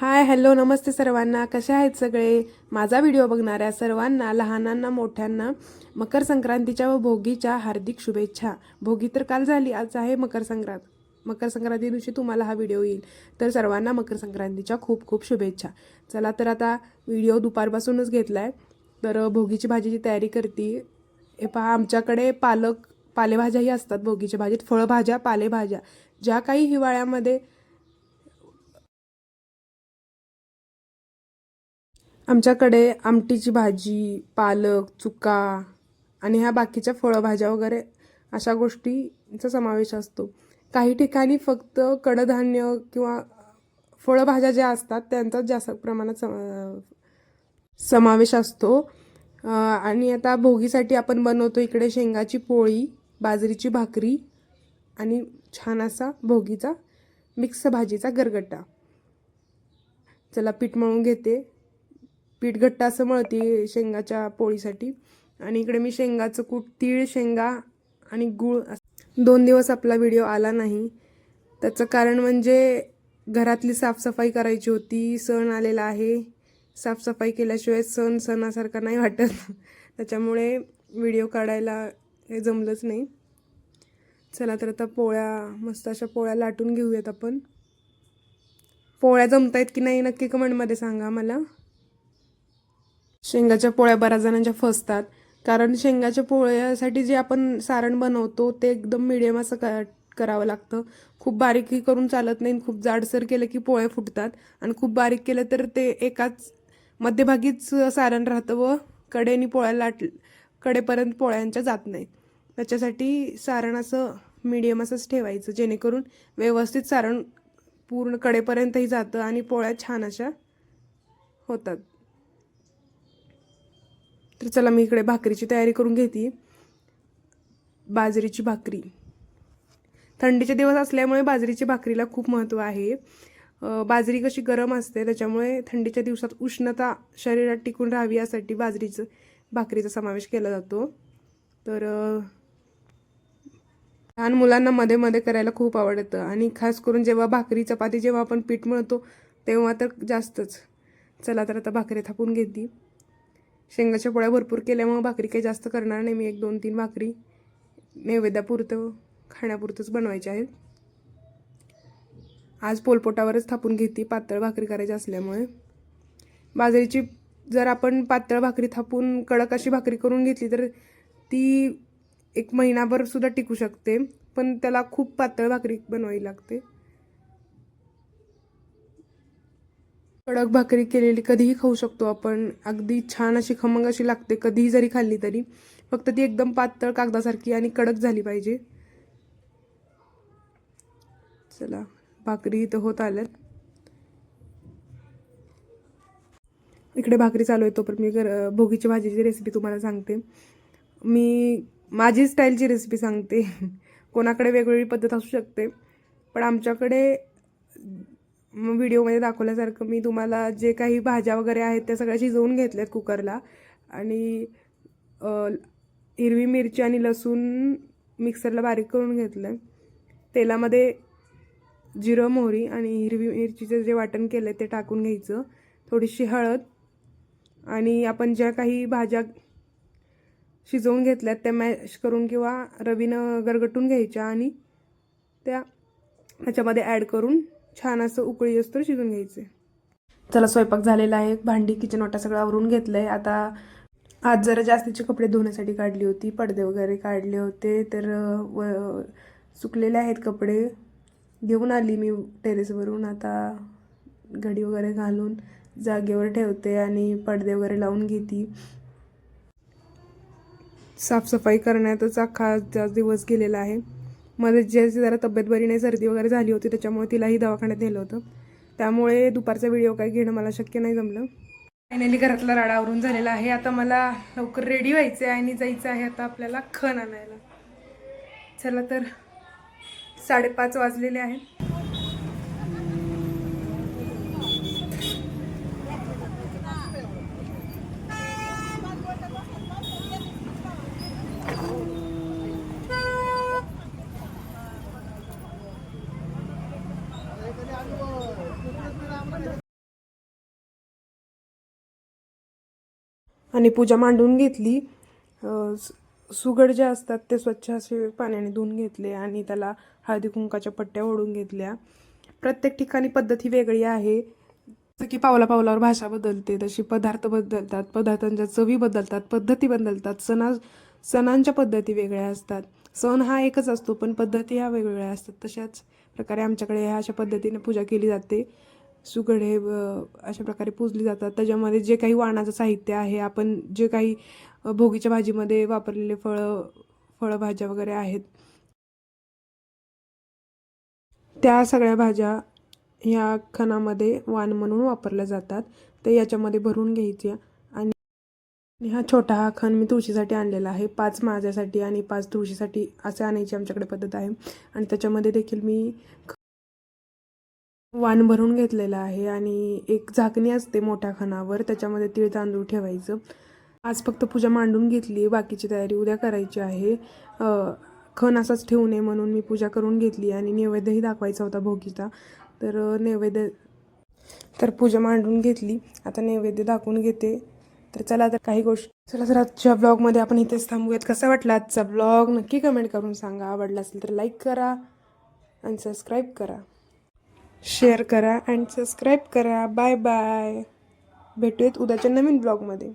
Hi hello नमस्ते सर्वांना. कसे आहेत सगळे? माझा व्हिडिओ बघणाऱ्या सर्वांना लहानांना मोठ्यांना मकर संक्रांतीच्या व भोगीच्या हार्दिक शुभेच्छा. भोगी तर काल झाली आज आहे मकर संक्रांत. मकर संक्रांती दिवशी तुम्हाला हा व्हिडिओ येईल. तर सर्वांना मकर संक्रांतीच्या खूप खूप शुभेच्छा. चला तर आता व्हिडिओ दुपारपासूनच घेतला आहे तर भोगीची भाजीची तयारी करते हे पहा आमच्याकडे पालक पालेभाज्याही असतात भोगीच्या भाजीत. फळभाज्या पालेभाज्या. ज्या काही हिवाळ्यामध्ये आमच्याकडे आमटीची भाजी पालक चुका आणि ह्या बाकीच्या फळभाज्या वगैरे अशा गोष्टींचा समावेश असतो. काही ठिकाणी फक्त कडधान्य किंवा फळभाज्या ज्या असतात त्यांचाच जास्त प्रमाणात सम समावेश असतो. आणि आता भोगीसाठी आपण बनवतो इकडे शेंगाची पोळी बाजरीची भाकरी आणि छान असा भोगीचा मिक्स भाजीचा गरगट्टा. चला पीठ मळून घेते. पीठ घट्ट असं मळते शेंगाच्या पोळीसाठी. आणि इकडे मी शेंगाचं कूट तीळ शेंगा आणि गूळ दोन दिवस आपला व्हिडिओ आला नाही. त्याचं कारण म्हणजे घरातली साफसफाई करायची होती सण आलेला आहे. साफसफाई केल्याशिवाय सण सणासारखा नाही वाटत. त्याच्यामुळे व्हिडिओ काढायला हे जमलंच नाही. चला तर आता पोळ्या मस्त अशा पोळ्या लाटून घेऊयात आपण. पोळ्या जमतायत की नाही नक्की कमेंटमध्ये सांगा मला. शेंगाच्या पोळ्या बऱ्याच जणांच्या फसतात. कारण शेंगाच्या पोळ्यासाठी जे आपण सारण बनवतो ते एकदम मिडियम असं क करावं लागतं. खूप बारीकही करून चालत नाही. खूप जाडसर केलं की पोळे फुटतात. आणि खूप बारीक केलं तर ते एकाच मध्यभागीच सारण राहतं व कडेनी पोळ्या लाट कडेपर्यंत पोळ्यांच्या जात नाही. त्याच्यासाठी सारण असं मिडियम असंच ठेवायचं. जेणेकरून व्यवस्थित सारण पूर्ण कडेपर्यंतही जातं आणि पोळ्या छान अशा होतात. तर चला मी इकडे भाकरीची तयारी करून घेते. बाजरीची भाकरी. थंडीचे दिवस असल्यामुळे बाजरीची भाकरीला खूप महत्त्व आहे. बाजरी कशी गरम असते त्याच्यामुळे थंडीच्या दिवसात उष्णता शरीरात टिकून राहावी यासाठी बाजरीचं भाकरीचा समावेश केला जातो. तर लहान मुलांना मध्ये मध्ये करायला खूप आवडतं आणि खास करून जेव्हा भाकरी चपाती जेव्हा आपण पीठ मळतो तेव्हा तर जास्तच. चला तर आता भाकरी थापून घेते. शेंगाच्या पोळ्या भरपूर केल्यामुळं भाकरी काही जास्त करणार नाही. मी एक दोन तीन भाकरी नैवेद्यापुरतं खाण्यापुरतंच बनवायचे आहेत. आज पोलपोटावरच थापून घेते. पातळ भाकरी करायची असल्यामुळे. बाजरीची जर आपण पातळ भाकरी थापून कडक अशी भाकरी करून घेतली तर ती एक महिनाभर सुद्धा टिकू शकते. पण त्याला खूप पातळ भाकरी बनवावी लागते. कडक भाकरी केलेली कधीही खाऊ शकतो आपण. अगदी छान अशी खमंग अशी लागते कधीही जरी खाल्ली तरी. फक्त ती एकदम पातळ कागदासारखी आणि कडक झाली पाहिजे. चला भाकरी इथं होत आल्यात. इकडे भाकरी चालू आहे तोपर्यंत मी गर भोगीची भाजीची रेसिपी तुम्हाला सांगते. मी माझी स्टाईलची रेसिपी सांगते. कोणाकडे वेगवेगळी पद्धत असू शकते पण आमच्याकडे व्हिडिओमध्ये दाखवल्यासारखं मी तुम्हाला जे काही भाज्या वगैरे आहेत त्या सगळ्या शिजवून घेतल्यात कुकरला. आणि हिरवी मिरची आणि लसूण मिक्सरला बारीक करून घेतलं तेलामध्ये जिरं मोहरी आणि हिरवी मिरचीचं जे वाटण केलं ते टाकून घ्यायचं. थोडीशी हळद आणि आपण ज्या काही भाज्या शिजवून घेतल्यात त्या मॅश करून किंवा रवीनं गरगटून घ्यायच्या आणि त्या ह्याच्यामध्ये ॲड करून छान असं उकळी असतो शिजून घ्यायचे. चला स्वयंपाक झालेला आहे. भांडी किचन वाटा सगळं आवरून घेतलं आहे आता आज जरा जास्तीचे कपडे धुण्यासाठी काढली होती. पडदे वगैरे काढले होते. तर व सुकलेले आहेत कपडे. घेऊन आली मी टेरेसवरून आता घडी वगैरे घालून जागेवर ठेवते आणि पडदे वगैरे लावून घेते. साफसफाई करण्यातच अख्खा जास्त दिवस गेलेला आहे. मध्ये जे जरा तब्येत बरी नाही सर्दी वगैरे झाली होती त्याच्यामुळे तिलाही दवाखान्यात नेलं होतं. त्यामुळे दुपारचा व्हिडिओ काय घेणं मला शक्य नाही जमलं. फायनली घरातला राडा आवरून झालेला आहे. आता मला लवकर रेडी व्हायचं आहे आणि जायचं आहे आता आपल्याला खण आणायला. चला तर साडेपाच वाजलेले आहेत. आणि पूजा मांडून घेतली. सुगड जे असतात ते स्वच्छ असे पाण्याने धुवून घेतले आणि त्याला हळदी कुंकाच्या पट्ट्या ओढून घेतल्या. प्रत्येक ठिकाणी पद्धत ही वेगळी आहे. जसं की पावला पावलावर भाषा बदलते तशी पदार्थ बदलतात पदार्थांच्या चवी बदलतात पद्धती बदलतात सणा सणांच्या पद्धती वेगळ्या असतात. सण हा एकच असतो पण पद्धती ह्या वेगवेगळ्या असतात. तशाच प्रकारे आमच्याकडे ह्या अशा पद्धतीने पूजा केली जाते. सुगडे हे अशा प्रकारे पूजली जातात. त्याच्यामध्ये जे काही वाणाचं साहित्य आहे आपण जे काही भोगीच्या भाजीमध्ये वापरलेले फळं फळभाज्या वगैरे आहेत. त्या सगळ्या भाज्या ह्या खणामध्ये वाण म्हणून वापरल्या जातात. ते याच्यामध्ये भरून घ्यायच्या आणि हा छोटा हा खण मी तुळशीसाठी आणलेला आहे. पाच माझ्यासाठी आणि पाच तुळशीसाठी असे आणायची आमच्याकडे पद्धत आहे. आणि त्याच्यामध्ये देखील मी ख- वाण भरून घेतलेलं आहे आणि एक झाकणी असते मोठ्या खणावर त्याच्यामध्ये तीळ तांदूळ ठेवायचं. आज फक्त पूजा मांडून घेतली बाकीची तयारी उद्या करायची आहे. खण असाच ठेवू नये म्हणून मी पूजा करून घेतली आणि नैवेद्यही दाखवायचा होता भोगीचा. तर नैवेद्य तर पूजा मांडून घेतली. आता नैवेद्य दाखवून घेते. तर चला तर काही गोष्टी चला तर आजच्या ब्लॉगमध्ये आपण इथेच थांबूयात. कसा वाटला आजचा ब्लॉग? नक्की कमेंट करून सांगा. आवडला असेल तर लाईक करा आणि सबस्क्राईब करा. शेअर करा अँड सबस्क्राईब करा. बाय बाय भेटूयात उद्याच्या नवीन ब्लॉगमध्ये